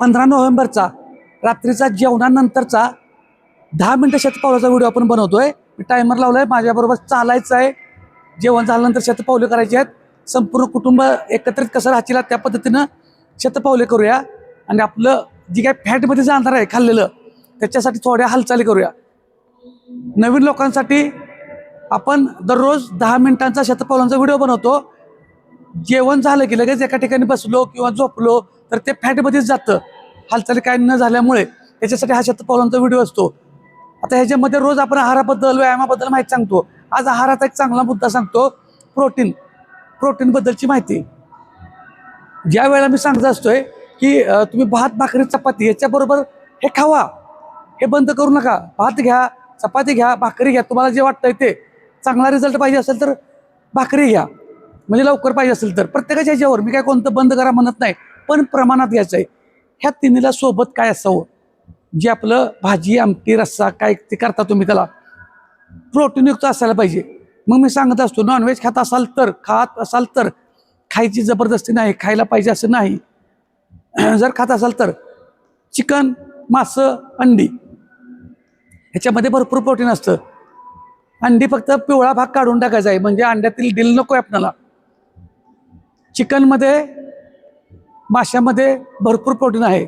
पंधरा नोव्हेंबरचा रात्रीचा जेवणानंतरचा दहा मिनटं शेतपावलाचा व्हिडिओ आपण बनवतोय. मी टायमर लावलाय माझ्याबरोबर चालायचं आहे जेवण झाल्यानंतर शतपावले करायचे आहेत. संपूर्ण कुटुंब एकत्रित कसं राहतील त्या पद्धतीनं शतपावले करूया. आणि आपलं जी काय फॅटमध्ये जाणार आहे खाल्लेलं त्याच्यासाठी थोड्या हालचाली करूया. नवीन लोकांसाठी आपण दररोज दहा मिनिटांचा शतपावलांचा व्हिडिओ बनवतो. जेवण झालं की लगेच एका ठिकाणी बसलो किंवा झोपलो तर ते फॅटमध्येच जातं. हालचाली काय न झाल्यामुळे त्याच्यासाठी हा शतपावलांचा व्हिडिओ असतो. आता ह्याच्यामध्ये रोज आपण आहाराबद्दल व्यायामाबद्दल माहिती सांगतो. आज आहाराचा एक चांगला मुद्दा सांगतो प्रोटीन. प्रोटीनबद्दलची माहिती. ज्या वेळेला मी सांगत असतोय की तुम्ही भात भाकरी चपाती याच्याबरोबर हे खावा. हे बंद करू नका. भात घ्या चपाती घ्या भाकरी घ्या. तुम्हाला जे वाटतंय ते. चांगला रिझल्ट पाहिजे असेल तर भाकरी घ्या. म्हणजे लवकर पाहिजे असेल तर. प्रत्येकाच्या ह्याच्यावर. मी काय कोणतं बंद करा म्हणत नाही. पण प्रमाणात घ्यायचं आहे. ह्या तिन्हीला सोबत काय असावं? जे आपलं भाजी आमटी रस्सा काय ते करता तुम्ही त्याला. प्रोटीनयुक्त असायला पाहिजे. मग मी सांगत असतो नॉनव्हेज खात असाल तर खात असाल तर खायची जबरदस्ती नाही खायला पाहिजे असं नाही. जर खात असाल तर चिकन मासं अंडी. ह्याच्यामध्ये भरपूर प्रोटीन असतं. अंडी फक्त पिवळा भाग काढून टाकायचा आहे. म्हणजे अंड्यातील डिल नको आहे आपल्याला. चिकनमध्ये माशामध्ये भरपूर प्रोटीन आहे.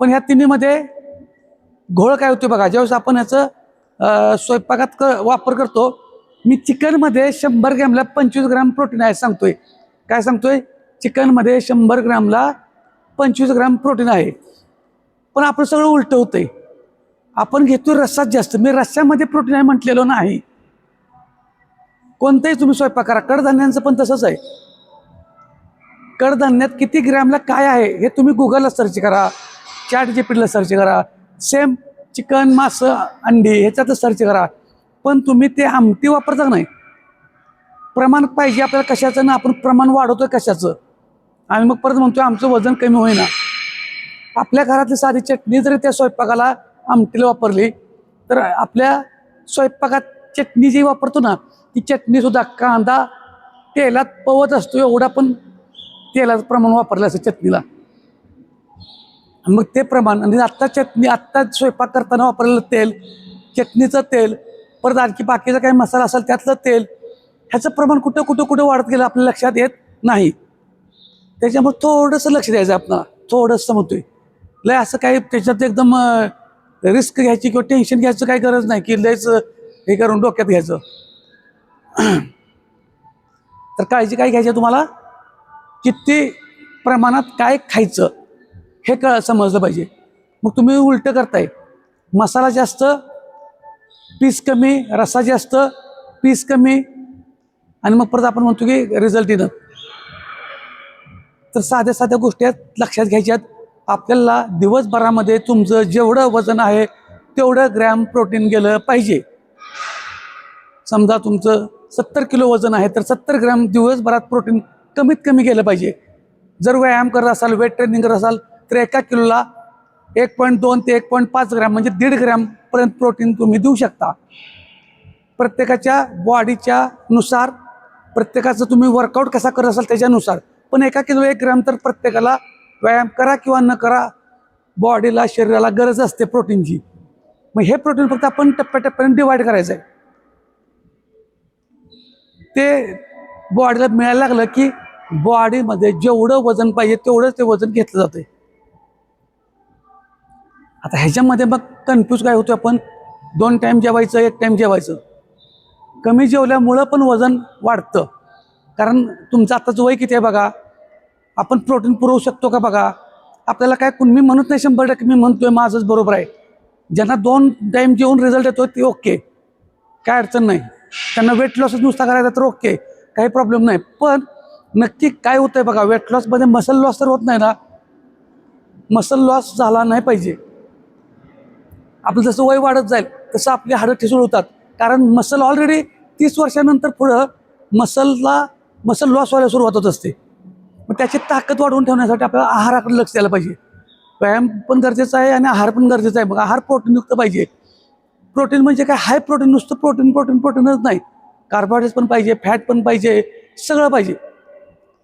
पण ह्या तिन्हीमध्ये घोळ काय होते बघा ज्यावेळेस आपण ह्याचं स्वयंपाकात क वापर करतो मी चिकनमध्ये शंभर ग्रॅमला पंचवीस ग्रॅम प्रोटीन आहे सांगतोय. काय सांगतोय? चिकनमध्ये शंभर ग्रॅमला पंचवीस ग्रॅम प्रोटीन आहे. पण आपलं सगळं उलटं होतंय. आपण घेतो रस्सात जास्त. मी रस्स्यामध्ये प्रोटीन आहे म्हटलेलो नाही. कोणतंही तुम्ही स्वयंपाक करा. कडधान्यांचं पण तसंच आहे. कडधान्यात किती ग्रॅमला काय आहे हे तुम्ही गुगलला सर्च करा. चॅट जीपीटीला सर्च करा. सेम चिकन मासं अंडी ह्याच्यातच सर्च करा. पण तुम्ही ते आमटी वापरता नाही? प्रमाण पाहिजे आपल्याला कशाचं ना आपण प्रमाण वाढवतो कशाचं. आम्ही मग परत म्हणतो आमचं वजन कमी होईना. आपल्या घरातली साधी चटणी जरी त्या स्वयंपाकाला आमटीला वापरली तर आपल्या स्वयंपाकात चटणी जी वापरतो ना ती चटणीसुद्धा कांदा तेलात पवत असतो एवढा पण तेलाचं प्रमाण वापरलं असतं चटणीला. मग ते प्रमाण आणि आत्ता चटणी आत्ता स्वयंपाक करताना वापरलेलं तेल चटणीचं तेल परत आणखी बाकीचा काही मसाला असेल त्यातलं तेल ह्याचं प्रमाण कुठं कुठं कुठं वाढत गेलं आपल्या लक्षात येत नाही. त्याच्यामुळे थोडंसं लक्ष द्यायचं आहे आपल्याला थोडंसं म्हणतोय. लय असं काही त्याच्यात एकदम रिस्क घ्यायची किंवा टेन्शन घ्यायचं काही गरज नाही की लयच हे करून डोक्यात घ्यायचं. तर काळजी काय घ्यायची आहे तुम्हाला? किती प्रमाणात काय खायचं हे कळ समजलं पाहिजे. मग तुम्ही उलटं करताय. मसाला जास्त पीस कमी रसा जास्त पीस कमी. आणि मग परत आपण म्हणतो की रिझल्ट येणं. तर साध्या साध्या गोष्टी आहेत लक्षात घ्यायच्यात आपल्याला दिवसभरामध्ये तुमचं जेवढं वजन आहे तेवढं ग्रॅम प्रोटीन गेलं पाहिजे. समजा तुमचं सत्तर किलो वजन आहे तर सत्तर ग्रॅम दिवसभरात प्रोटीन कमीत कमी गेलं पाहिजे. जर व्यायाम करत असाल वेट ट्रेनिंग करत असाल तर एका किलोला एक पॉईंट दोन ते एक पॉईंट पाच ग्रॅम म्हणजे दीड ग्रॅमपर्यंत प्रोटीन तुम्ही देऊ शकता. प्रत्येकाच्या बॉडीच्या नुसार प्रत्येकाचं तुम्ही वर्कआउट कसा करत असाल त्याच्यानुसार. पण एका किलो एक ग्रॅम तर प्रत्येकाला व्यायाम करा किंवा न करा बॉडीला शरीराला गरज असते प्रोटीनची मग हे प्रोटीन फक्त आपण टप्प्याटप्प्याने डिवाईड करायचं आहे. ते बॉडीला मिळायला लागलं की बॉडीमध्ये जेवढं वजन पाहिजे तेवढंच ते वजन घेतलं जाते आता ह्याच्यामध्ये मग कन्फ्यूज काय होतो आपण? दोन टाईम जेवायचं एक टाईम जेवायचं. कमी जेवल्यामुळं पण वजन वाढतं. कारण तुमचं आत्ताचं वय किती आहे बघा? आपण प्रोटीन पुरवू शकतो का बघा? आपल्याला काय कोण मी म्हणत नाही शंभर टक्के मी म्हणतोय माझंच बरोबर आहे. ज्यांना दोन टाईम जेवून रिझल्ट येतो ते ओके काय अडचण नाही. त्यांना वेट लॉसच नुसता करायचा तर ओके काही प्रॉब्लेम नाही. पण नक्की काय होतंय बघा वेट लॉसमध्ये मसल लॉस तर होत नाही ना. मसल लॉस झाला नाही पाहिजे. आपलं जसं वय वाढत जाईल तसं आपली हाडं ठिसूळ होतात. कारण मसल ऑलरेडी तीस वर्षानंतर पुढं मसलला मसल लॉस व्हायला सुरुवात होत असते. मग त्याची ताकद वाढवून ठेवण्यासाठी आपल्याला आहाराकडे लक्ष द्यायला पाहिजे. व्यायाम पण गरजेचा आहे आणि आहार पण गरजेचा आहे. मग आहार प्रोटीनयुक्त पाहिजे. प्रोटीन म्हणजे काय? हाय प्रोटीन नुसतं प्रोटीन प्रोटीन प्रोटीनच नाही. कार्बोहायड्रेट्स पण पाहिजे फॅट पण पाहिजे सगळं पाहिजे.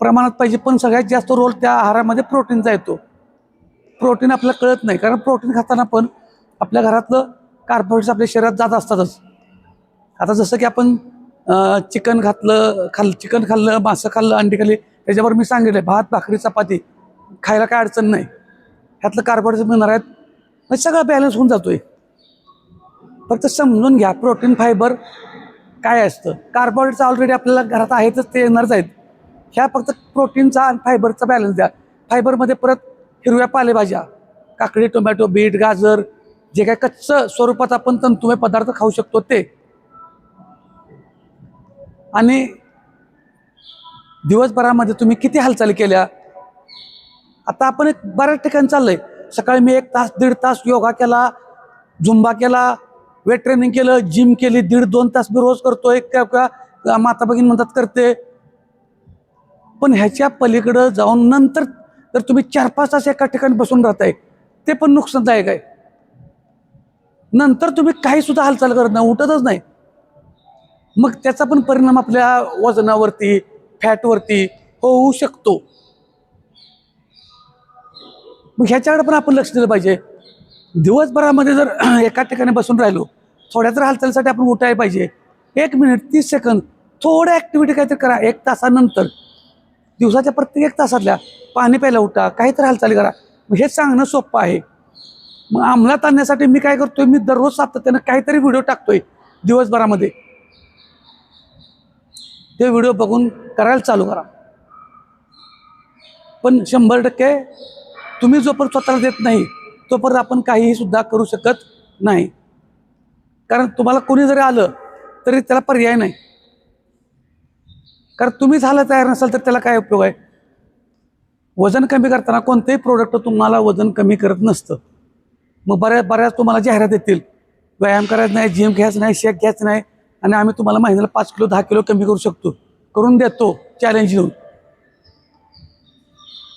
प्रमाणात पाहिजे पण सगळ्यात जास्त रोल त्या आहारामध्ये प्रोटीनचा येतो. प्रोटीन आपल्याला कळत नाही कारण प्रोटीन खाताना पण आपल्या घरातलं कार्बोहायड्रेट्स आपल्या शरीरात जात असतातच. आता जसं की आपण चिकन घातलं खाल चिकन खाल्लं मासं खाल्लं अंडी खाल्ली त्याच्यावर मी सांगितलं भात भाकरी चपाती खायला काय अडचण नाही. ह्यातलं कार्बोहायड्रेट्स मिळणार आहेत मग सगळं बॅलन्स होऊन जातोय. फक्त समजून घ्या प्रोटीन फायबर काय असतं. कार्बोहायड्रेट्स ऑलरेडी आपल्याला घरात आहेतच ते येणारच आहेत. ह्या फक्त प्रोटीनचा आणि फायबरचा बॅलन्स द्या. फायबरमध्ये परत हिरव्या पालेभाज्या काकडी टोमॅटो बीट गाजर जे काय कच्चं स्वरूपात आपण तंतुमय पदार्थ खाऊ शकतो ते. आणि दिवसभरामध्ये तुम्ही किती हालचाली केल्या? आता आपण एक बऱ्याच ठिकाणी चाललंय. सकाळी मी एक तास दीड तास योगा केला झुंबा केला वेट ट्रेनिंग केलं जिम केली दीड दोन तास मी रोज करतोय. का- माता भगिनी म्हणतात करते पण ह्याच्या पलीकडं जाऊन नंतर जर तुम्ही चार पाच तास एका ठिकाणी बसून राहताय ते पण नुकसानदायक आहे. नंतर तुम्ही काही सुद्धा हालचाल करत नाही उठतच नाही. मग त्याचा पण परिणाम आपल्या वजनावरती फॅटवरती होऊ शकतो. मग ह्याच्याकडे पण आपण लक्ष दिलं पाहिजे. दिवसभरामध्ये जर एका ठिकाणी बसून राहिलो थोड्या तर हालचालीसाठी आपण उठायला पाहिजे. एक मिनिट तीस सेकंद थोडं ॲक्टिव्हिटी काहीतरी करा. एक तासानंतर दिवसाच्या प्रत्येक तासातल्या पाणी प्यायला उठा काहीतरी हालचाली करा. मग हे सांगणं सोपं आहे. मग अंमलात आणण्यासाठी मी काय करतोय? मी दररोज सातत्यानं काहीतरी व्हिडिओ टाकतोय दिवसभरामध्ये. ते व्हिडिओ बघून करायला चालू करा. पण शंभर टक्के तुम्ही जोपर्यंत स्वतःला देत नाही तोपर्यंत आपण काहीही सुद्धा करू शकत नाही. कारण तुम्हाला कोणी जरी आलं तरी त्याला पर्याय नाही. कारण तुम्ही झालं तयार नसाल तर त्याला काय उपयोग आहे? वजन कमी करताना कोणतेही प्रोडक्ट तुम्हाला वजन कमी करत नसतं. मग बऱ्याच बऱ्याच तुम्हाला जाहिरात येतील. व्यायाम करायचं नाही जिम घ्यायचं नाही शेक घ्यायचं नाही आणि आम्ही तुम्हाला महिन्याला पाच किलो दहा किलो कमी करू शकतो. करून देतो चॅलेंज देऊन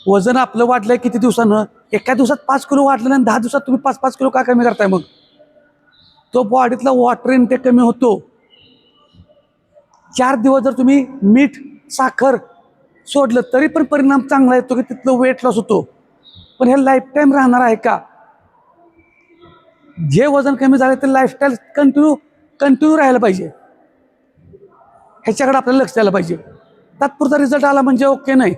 वजन आपलं वाढलंय किती दिवसानं? एका दिवसात पाच किलो वाढलं आणि दहा दिवसात तुम्ही पाच पाच किलो का कमी करताय मग? तो बॉडीतला वॉटर इनटेक कमी होतो. चार दिवस जर तुम्ही मीठ साखर सोडलं तरी पण परिणाम चांगला येतो की तिथलं वेट लॉस होतो. पण हे लाईफ टाईम राहणार आहे का? जे वजन कमी झालं ते लाईफस्टाईल कंटिन्यू कंटिन्यू राहायला पाहिजे. ह्याच्याकडे आपल्याला लक्ष द्यायला पाहिजे. तात्पुरता रिझल्ट आला म्हणजे ओके नाही.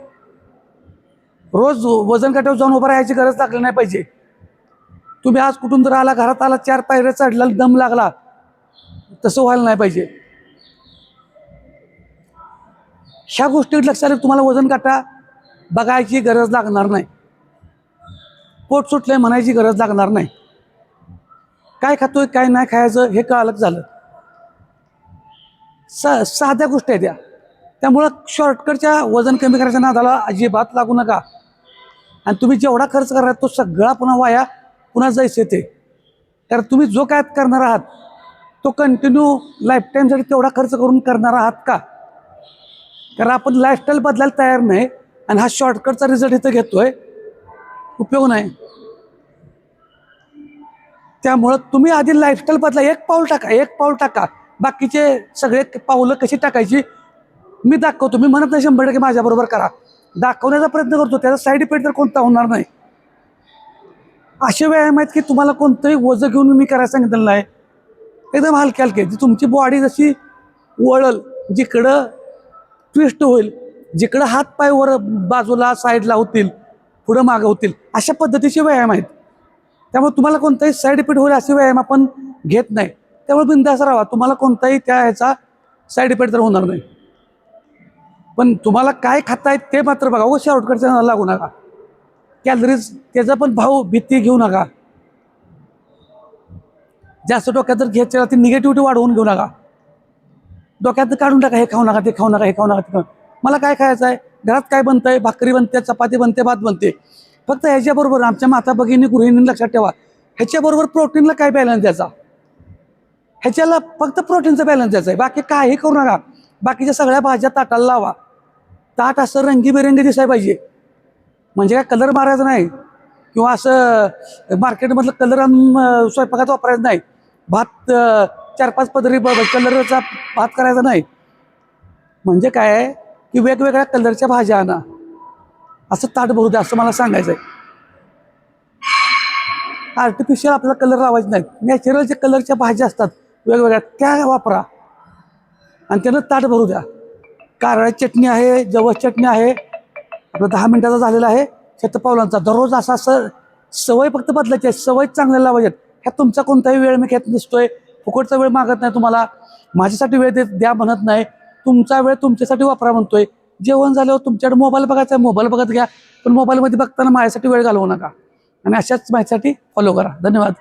रोज वजन काट्यावर जाऊन उभं राहायची गरज लागली नाही पाहिजे. तुम्ही आज कुठून जर आला घरात आला चार पायऱ्या चढला दम लागला तसं व्हायला नाही पाहिजे. ह्या गोष्टी लक्षात तुम्हाला वजन काटा बघायची गरज लागणार नाही. पोट सुटलंय म्हणायची गरज लागणार नाही. काय खातोय काय नाही खायचं हे कळलं झालं. सा साध्या गोष्टी आहेत त्या त्यामुळं शॉर्टकटच्या वजन कमी करायच्या नादाला अजिबात लागू नका. आणि तुम्ही जेवढा खर्च करणार तो सगळा पुन्हा वाया पुन्हा जायचं ते कारण तुम्ही जो काय करणार आहात तो कंटिन्यू लाईफ टाईमसाठी तेवढा खर्च करून करणार आहात का? कारण आपण लाईफस्टाईल बदलायला तयार नाही आणि हा शॉर्टकटचा रिझल्ट इथं घेतोय. उपयोग नाही. त्यामुळं तुम्ही आधी लाईफस्टाईल बदला. एक पाऊल टाका एक पाऊल टाका. बाकीचे सगळे पाऊलं कशी टाकायची मी दाखवतो. मी म्हणत नाही शंभर टक्के माझ्याबरोबर करा. दाखवण्याचा प्रयत्न करतो. त्याचा साईड इफेक्ट तर कोणता होणार नाही. असे व्यायाम आहेत की तुम्हाला कोणतंही ओझं घेऊन मी करायला सांगितलं नाही. एकदम हलके हलके. जी तुमची बॉडी जशी वळल जिकडं ट्विस्ट होईल. जिकडं हात पाय वर बाजूला साईडला होतील पुढं मागं होतील अशा पद्धतीचे व्यायाम आहेत. त्यामुळे तुम्हाला कोणताही साईड इफेक्ट होईल असे व्यायाम आपण घेत नाही. त्यामुळे बिंदास राहा. तुम्हाला कोणताही त्या ह्याचा साईड इफेक्ट तर होणार नाही. पण तुम्हाला काय खातायत ते मात्र बघा. व शॉर्टकटच्या लागू नका. कॅलरीज त्याचा पण भाव भीती घेऊ नका. जास्त डोक्यात जर घ्यायचं ती निगेटिव्हिटी वाढवून घेऊ नका. डोक्यात काढून टाका हे खाऊ नका ते खाऊ नका हे खाऊ नका ते खाऊ मला काय खायचं आहे? घरात काय बनतंय? भाकरी बनते चपाती बनते भात बनते. फक्त ह्याच्याबरोबर आमच्या माता भगिनी गृहिणी लक्षात ठेवा. ह्याच्याबरोबर प्रोटीनला काय बॅलन्स द्यायचा? ह्याच्याला फक्त प्रोटीनचा बॅलन्स द्यायचा आहे. बाकी काही करू नका. बाकीच्या सगळ्या भाज्या ताटाला लावा. ताट असं रंगीबेरंगी दिसायला पाहिजे. म्हणजे काय कलर मारायचा नाही. किंवा असं मार्केटमधलं कलर स्वयंपाकात वापरायचं नाही. भात चार पाच पदरी कलरचा भात करायचा नाही. म्हणजे काय आहे की वेगवेगळ्या कलरच्या भाज्या आणा. असं ताट भरू द्या असं मला सांगायचं आहे आर्टिफिशियल आपला कलर लावायचे नाहीत. नॅचरल जे कलरच्या भाज्या असतात वेगवेगळ्या त्या वापरा. आणि त्यानं ताट भरू द्या. कारळ्या चटणी आहे जवस चटणी आहे. आपलं दहा मिनिटाचा झालेला आहे. शतपावलांचा दररोज असा असं सवय फक्त बदलायची आहे. सवय चांगल्या लावायच्यात. ह्या तुमचा कोणताही वेळ मी घेत नसतोय. फुकटचा वेळ मागत नाही तुम्हाला. माझ्यासाठी वेळ देत द्या म्हणत नाही. तुमचा वेळ तुमच्यासाठी वापरा म्हणतोय. जेवण झाल्यावर तुमच्याकडे मोबाईल बघायचा आहे. मोबाईल बघत घ्या. पण मोबाईलमध्ये बघताना माझ्यासाठी वेळ घालवू नका. आणि अशाच माहितीसाठी फॉलो करा. धन्यवाद.